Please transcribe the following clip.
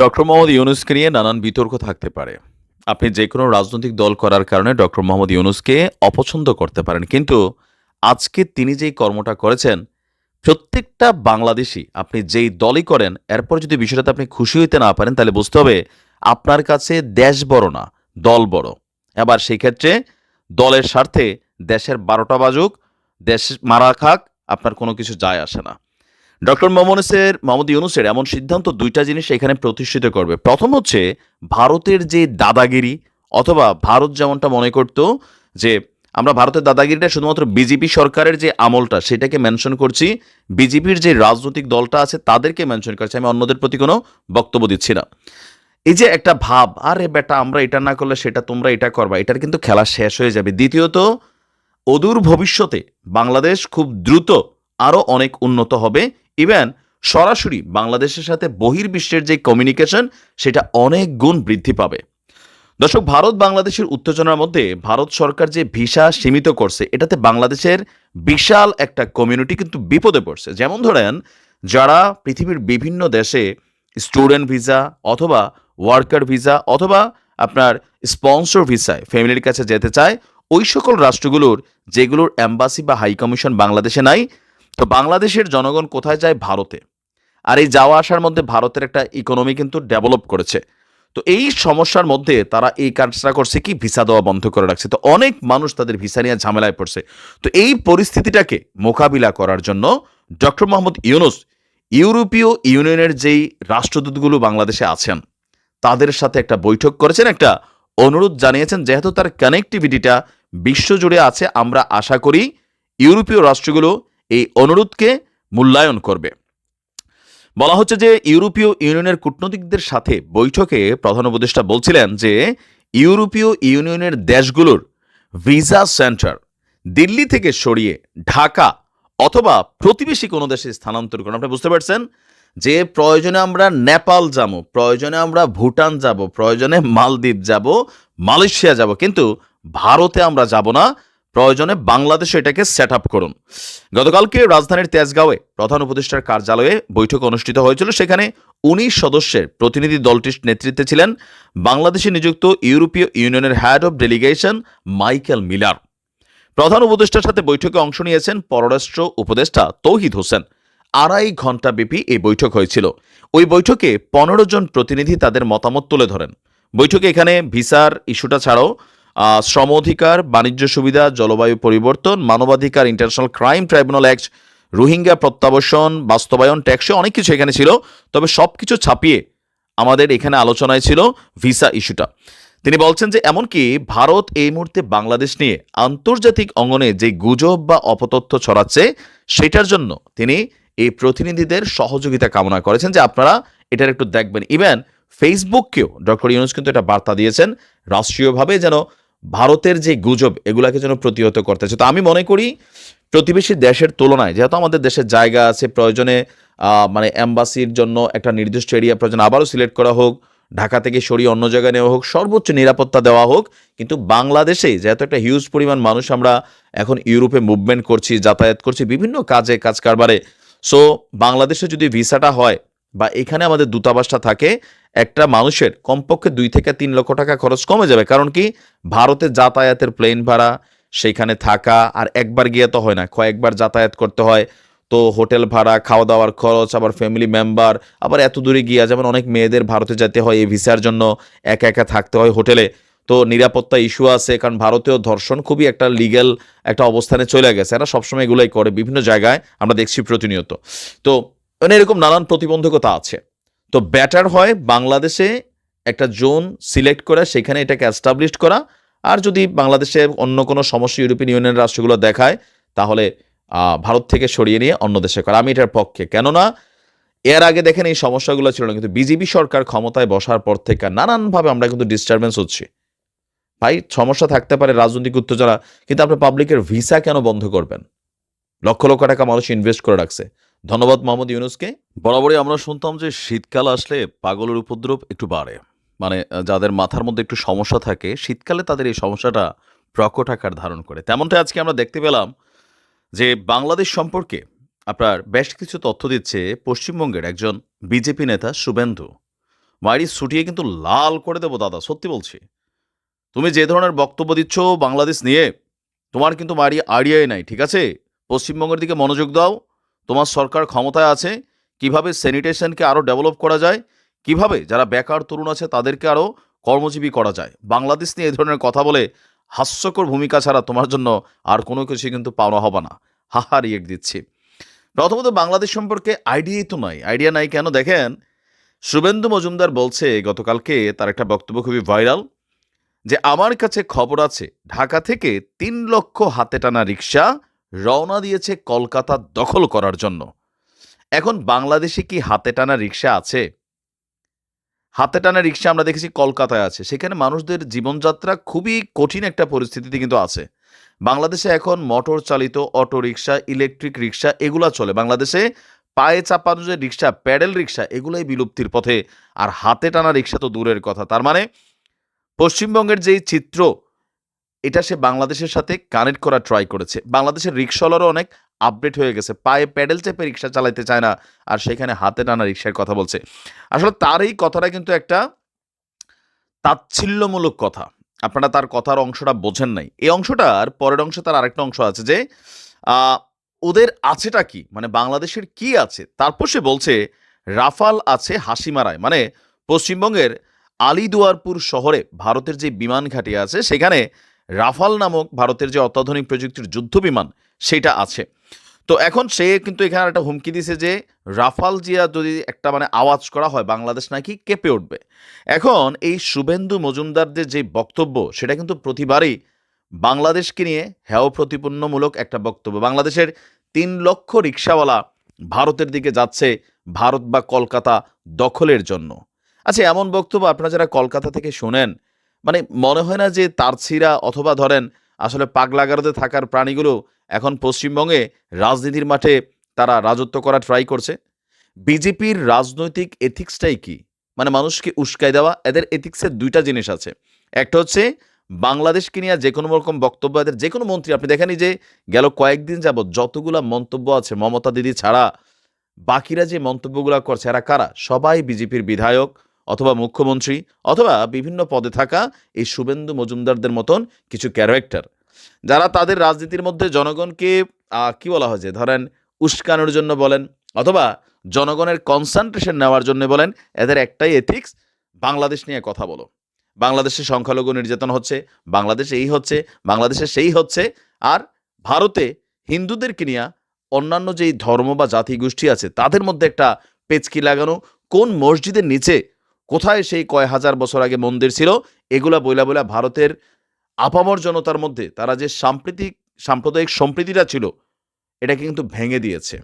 Doctor Mohammad ইউনুসকে নিয়ে নানান বিতর্ক থাকতে পারে। আপনি যে কোনো রাজনৈতিক দল করার কারণে ডক্টর মোহাম্মদ ইউনুসকে অপছন্দ করতে পারেন। কিন্তু আজকে তিনি যেই কর্মটা করেছেন, প্রত্যেকটা বাংলাদেশি আপনি যেই দলই করেন, এরপর যদি বিষয়টাতে আপনি খুশি হইতে না পারেন, তাহলে বুঝতে হবে আপনার কাছে দেশ বড় না, দল বড়। এবার সেই ক্ষেত্রে দলের স্বার্থে দেশের বারোটা বাজুক, দেশ মারা খাক, আপনার কোনো কিছু যায় আসে না। ডক্টর মোহাম্মদের মোহাম্মদ ইউনুসের এমন সিদ্ধান্ত দুইটা জিনিস এখানে প্রতিষ্ঠিত করবে। প্রথম হচ্ছে ভারতের যে দাদাগিরি, অথবা ভারত যেমনটা মনে করত যে আমরা ভারতের দাদাগিরিটা শুধুমাত্র বিজেপি সরকারের যে আমলটা সেটাকে মেনশন করছি, বিজেপির যে রাজনৈতিক দলটা আছে তাদেরকে মেনশন করছি। আমি অন্যদের প্রতি কোনো বক্তব্য দিচ্ছি না। এই যে একটা ভাব, আরে বেটা আমরা এটা না করলে সেটা তোমরা এটা করবা, এটার কিন্তু খেলা শেষ হয়ে যাবে। দ্বিতীয়ত, অদূর ভবিষ্যতে বাংলাদেশ খুব দ্রুত আরও অনেক উন্নত হবে। ইভেন সরাসরি বাংলাদেশের সাথে বহির্বিশ্বের যে কমিউনিকেশন সেটা অনেক গুণ বৃদ্ধি পাবে। দর্শক, ভারত বাংলাদেশের উত্তেজনার মধ্যে ভারত সরকার যে ভিসা সীমিত করছে, এটাতে বাংলাদেশের বিশাল একটা কমিউনিটি কিন্তু বিপদে পড়ছে। যেমন ধরেন, যারা পৃথিবীর বিভিন্ন দেশে স্টুডেন্ট ভিসা অথবা ওয়ার্কার ভিসা অথবা আপনার স্পন্সর ভিসায় ফ্যামিলির কাছে যেতে চায়, ওই সকল রাষ্ট্রগুলোর, যেগুলোর অ্যাম্বাসি বা হাই কমিশন বাংলাদেশে নাই তো বাংলাদেশের জনগণ কোথায় যায়? ভারতে। আর এই যাওয়া আসার মধ্যে ভারতের একটা ইকোনমি কিন্তু ডেভেলপ করেছে। তো এই সমস্যার মধ্যে তারা এই কাজটা করছে কি? ভিসা দেওয়া বন্ধ করে রাখছে। তো অনেক মানুষ তাদের ভিসা নিয়ে ঝামেলায় পড়ছে। তো এই পরিস্থিতিটাকে মোকাবিলা করার জন্য ডক্টর মোহাম্মদ ইউনুস ইউরোপীয় ইউনিয়নের যেই রাষ্ট্রদূতগুলো বাংলাদেশে আছেন, তাদের সাথে একটা বৈঠক করেছেন, একটা অনুরোধ জানিয়েছেন, যেহেতু তার কানেক্টিভিটিটা বিশ্বজুড়ে আছে, আমরা আশা করি ইউরোপীয় রাষ্ট্রগুলো এই অনুরোধকে মূল্যায়ন করবে। বলা হচ্ছে যে ইউরোপীয় ইউনিয়নের কূটনৈতিকদের সাথে বৈঠকে প্রধান উপদেষ্টা বলছিলেন যে ইউরোপীয় ইউনিয়নের দেশগুলোর ভিসা সেন্টার দিল্লি থেকে সরিয়ে ঢাকা অথবা প্রতিবেশী কোনো দেশে স্থানান্তর করুন। আপনি বুঝতে পারছেন? যে প্রয়োজনে আমরা নেপাল যাব, প্রয়োজনে আমরা ভুটান যাব, প্রয়োজনে মালদ্বীপ যাব, মালয়েশিয়া যাব, কিন্তু ভারতে আমরা যাব না। প্রয়োজনে বাংলাদেশে এটাকে সেট আপ করুন। গতকালকে রাজধানীর তেজগাঁওয়ে প্রধান উপদেষ্টার কার্যালয়ে বৈঠক অনুষ্ঠিত হয়েছিল। সেখানে উনিশ সদস্যের প্রতিনিধি দলটির নেতৃত্বে ছিলেন বাংলাদেশে নিযুক্ত ইউরোপীয় ইউনিয়নের head of delegation Michael Miller. প্রধান উপদেষ্টার সাথে বৈঠকে অংশ নিয়েছেন পররাষ্ট্র উপদেষ্টা তৌহিদ হোসেন। আড়াই ঘণ্টা ব্যাপী এই বৈঠক হয়েছিল। ওই বৈঠকে পনেরো জন প্রতিনিধি তাদের মতামত তুলে ধরেন। বৈঠকে এখানে ভিসার ইস্যুটা ছাড়াও শ্রম অধিকার, বাণিজ্য সুবিধা, জলবায়ু পরিবর্তন, মানবাধিকার international crime tribunal act Rohingya প্রত্যাবাসন বাস্তবায়ন, ট্যাক্সে, অনেক কিছু এখানে ছিল। তবে সব কিছু ছাপিয়ে আমাদের এখানে আলোচনায় ছিল ভিসা ইস্যুটা। তিনি বলছেন যে, এমনকি ভারত এই মুহূর্তে বাংলাদেশ নিয়ে আন্তর্জাতিক অঙ্গনে যে গুজব বা অপতথ্য ছড়াচ্ছে, সেটার জন্য তিনি এই প্রতিনিধিদের সহযোগিতা কামনা করেছেন যে, আপনারা এটার একটু দেখবেন। ইভেন ফেসবুককেও ডক্টর ইউনুস কিন্তু এটা বার্তা দিয়েছেন, রাষ্ট্রীয়ভাবে যেন ভারতের যে গুজব, এগুলাকে যেন প্রতিহত করতেছে তো আমি মনে করি প্রতিবেশী দেশের তুলনায়, যেহেতু আমাদের দেশের জায়গা আছে, প্রয়োজনে মানে অ্যাম্বাসির জন্য একটা নির্দিষ্ট এরিয়া প্রয়োজন, আবারও সিলেক্ট করা হোক, ঢাকা থেকে সরিয়ে অন্য জায়গায় নেওয়া হোক, সর্বোচ্চ নিরাপত্তা দেওয়া হোক, কিন্তু বাংলাদেশে যেহেতু একটা হিউজ পরিমাণ মানুষ আমরা এখন ইউরোপে মুভমেন্ট করছি, যাতায়াত করছি, বিভিন্ন কাজে, কাজ কারবারে। সো বাংলাদেশে যদি ভিসাটা হয় বা এখানে আমাদের দূতাবাসটা থাকে, একটা মানুষের কমপক্ষে দুই থেকে তিন লক্ষ টাকা খরচ কমে যাবে। কারণ কি? ভারতে যাতায়াতের প্লেন ভাড়া, সেখানে থাকা, আর একবার গিয়ে তো হয় না, কয়েকবার যাতায়াত করতে হয়। তো হোটেল ভাড়া খাওয়া দাওয়ার খরচ, আবার ফ্যামিলি মেম্বার আবার এত দূরে গিয়া, যেমন অনেক মেয়েদের ভারতে যেতে হয় এই ভিসার জন্য, একা একা থাকতে হয় হোটেলে। তো নিরাপত্তা ইস্যু আছে, কারণ ভারতীয় ধর্ষণ খুবই একটা লিগ্যাল একটা অবস্থানে চলে গেছে। এরা সবসময় এগুলোই করে বিভিন্ন জায়গায়, আমরা দেখছি প্রতিনিয়ত। তো মানে এরকম নানান প্রতিবন্ধকতা আছে। তো ব্যাটার হয় বাংলাদেশে একটা জোন সিলেক্ট করে, সেখানে এটাকে অ্যাস্টাবলিশ করা। আর যদি বাংলাদেশে অন্য কোনো সমস্যা ইউরোপিয়ান ইউনিয়নের রাষ্ট্রগুলো দেখায়, তাহলে ভারত থেকে সরিয়ে নিয়ে অন্য দেশে করা। আমি এটার পক্ষে। কেননা, এর আগে দেখেন এই সমস্যাগুলো ছিল না। কিন্তু বিজেপি সরকার ক্ষমতায় বসার পর থেকে নানানভাবে আমরা কিন্তু ডিস্টারবেন্স হচ্ছি। ভাই, সমস্যা থাকতে পারে রাজনৈতিক উত্তেজনা, কিন্তু আপনি পাবলিকের ভিসা কেন বন্ধ করবেন? লক্ষ লক্ষ টাকা মানুষ ইনভেস্ট করে রাখছে। ধন্যবাদ মোহাম্মদ ইউনুসকে। বরাবরই আমরা শুনতাম যে শীতকাল আসলে পাগলের উপদ্রব একটু বাড়ে। মানে যাদের মাথার মধ্যে একটু সমস্যা থাকে, শীতকালে তাদের এই সমস্যাটা প্রকট আকার ধারণ করে। তেমনটাই আজকে আমরা দেখতে পেলাম যে বাংলাদেশ সম্পর্কে আপনার বেশ কিছু তথ্য দিচ্ছে পশ্চিমবঙ্গের একজন বিজেপি নেতা শুভেন্দু। মাইরি ছুটিয়ে কিন্তু লাল করে দেবো দাদা, সত্যি বলছি। তুমি যে ধরনের বক্তব্য দিচ্ছ বাংলাদেশ নিয়ে, তোমার কিন্তু মারি আইডিয়াই নাই, ঠিক আছে? পশ্চিমবঙ্গের দিকে মনোযোগ দাও তোমার সরকার ক্ষমতায় আছে, কীভাবে স্যানিটেশনকে আরও ডেভেলপ করা যায়, কীভাবে যারা বেকার তরুণ আছে তাদেরকে আরও কর্মজীবী করা যায়। বাংলাদেশ নিয়ে এই ধরনের কথা বলে হাস্যকর ভূমিকা ছাড়া তোমার জন্য আর কোনো কিছু কিন্তু পাওয়া হবে না। হাহা, রিয়েক্ট দিচ্ছি। প্রথমত বাংলাদেশ সম্পর্কে আইডিয়াই তো নয় আইডিয়া নাই কেন? দেখেন, শুভেন্দু মজুমদার বলছে, গতকালকে তার একটা বক্তব্য খুবই ভাইরাল যে আমার কাছে খবর আছে, ঢাকা থেকে তিন লক্ষ হাতে টানা রিক্সা রওনা দিয়েছে কলকাতা দখল করার জন্য। এখন বাংলাদেশে কি হাতে টানা রিক্সা আছে? হাতে টানা রিক্সা আমরা দেখেছি কলকাতায় আছে। সেখানে মানুষদের জীবনযাত্রা খুবই কঠিন একটা পরিস্থিতিতে কিন্তু আছে। বাংলাদেশে এখন মোটর চালিত অটো রিক্সা, ইলেকট্রিক রিক্সা এগুলা চলে। বাংলাদেশে পায়ে চাপানো যে রিক্সা, প্যাডেল রিক্সা, এগুলোই বিলুপ্তির পথে। আর হাতে টানা রিক্সা তো দূরের কথা। তার মানে পশ্চিমবঙ্গের যেই চিত্র এটা সে বাংলাদেশের সাথে কানেক্ট করা ট্রাই করেছে। বাংলাদেশের রিক্সাওয়ালারও অনেক আপডেট হয়ে গেছে। পায়ে প্যাডেল চেপে রিক্সা চালাইতে চায় না আর সেখানে হাতে টানা রিক্সার কথা বলছে। আসলে তার এই কথাটা কিন্তু একটা তাচ্ছিল্যমূলক কথা। আপনারা তার কথার অংশটা বোঝেন নাই। এই অংশটার পরের অংশে তার আরেকটা অংশ আছে যে ওদের আছেটা কি? মানে বাংলাদেশের কি আছে? তারপর সে বলছে, রাফাল আছে হাসিমারায়। মানে পশ্চিমবঙ্গের আলিদুয়ারপুর শহরে ভারতের যে বিমান ঘাঁটি আছে, সেখানে রাফাল নামক ভারতের যে অত্যাধুনিক প্রযুক্তির যুদ্ধ বিমান সেটা আছে। তো এখন সে কিন্তু এখানে একটা হুমকি দিছে যে, রাফাল জিয়া যদি একটা মানে আওয়াজ করা হয়, বাংলাদেশ নাকি কেঁপে উঠবে। এখন এই শুভেন্দু মজুমদারদের যে বক্তব্য, সেটা কিন্তু প্রতিবারই বাংলাদেশকে নিয়ে হেয় প্রতিপন্নমূলক একটা বক্তব্য। বাংলাদেশের তিন লক্ষ রিক্সাওয়ালা ভারতের দিকে যাচ্ছে ভারত বা কলকাতা দখলের জন্য। আচ্ছা এমন বক্তব্য আপনারা যারা কলকাতা থেকে শোনেন মানে মনে হয় না যে তারছিরা অথবা ধরেন আসলে পাগলাগারদে থাকার প্রাণীগুলো এখন পশ্চিমবঙ্গে রাজনীতির মাঠে তারা রাজত্ব করা ট্রাই করছে। বিজেপির রাজনৈতিক এথিক্সটাই কি? মানে মানুষকে উস্কাই দেওয়া, এদের এথিক্সের দুইটা জিনিস আছে। একটা হচ্ছে বাংলাদেশকে নিয়ে যে কোনো রকম বক্তব্য, এদের যে কোনো মন্ত্রী, আপনি দেখেনি যে গেল কয়েকদিন যাবৎ যতগুলা মন্তব্য আছে, মমতা দিদি ছাড়া, বাকিরা যে মন্তব্যগুলো করছে, এরা কারা? সবাই বিজেপির বিধায়ক। অথবা মুখ্যমন্ত্রী অথবা বিভিন্ন পদে থাকা এই শুভেন্দু মজুমদারদের মতন কিছু ক্যারেক্টার যারা তাদের রাজনীতির মধ্যে জনগণকে কি বলা হয় যে, ধরেন উস্কানোর জন্য বলেন অথবা জনগণের কনসেন্ট্রেশন নেওয়ার জন্য বলেন, এদের একটাই এথিক্স বাংলাদেশ নিয়ে কথা বলো। বাংলাদেশে সংখ্যালঘু নির্যাতন হচ্ছে, বাংলাদেশে এই হচ্ছে, বাংলাদেশে সেই হচ্ছে, আর ভারতে হিন্দুদেরকে নিয়ে অন্যান্য যেই ধর্ম বা জাতি গোষ্ঠী আছে, তাদের মধ্যে একটা পেচকি লাগানো, কোন মসজিদের নিচে কোথায় সেই কয় হাজার বছর আগে মন্দির ছিল? এগুলা বইলা বইলা ভারতের আপামর জনতার মধ্যে তারা যে সাম্প্রতিক, সাম্প্রদায়িক সম্প্রীতিটা ছিল এটা কিন্তু ভেঙে দিয়েছে।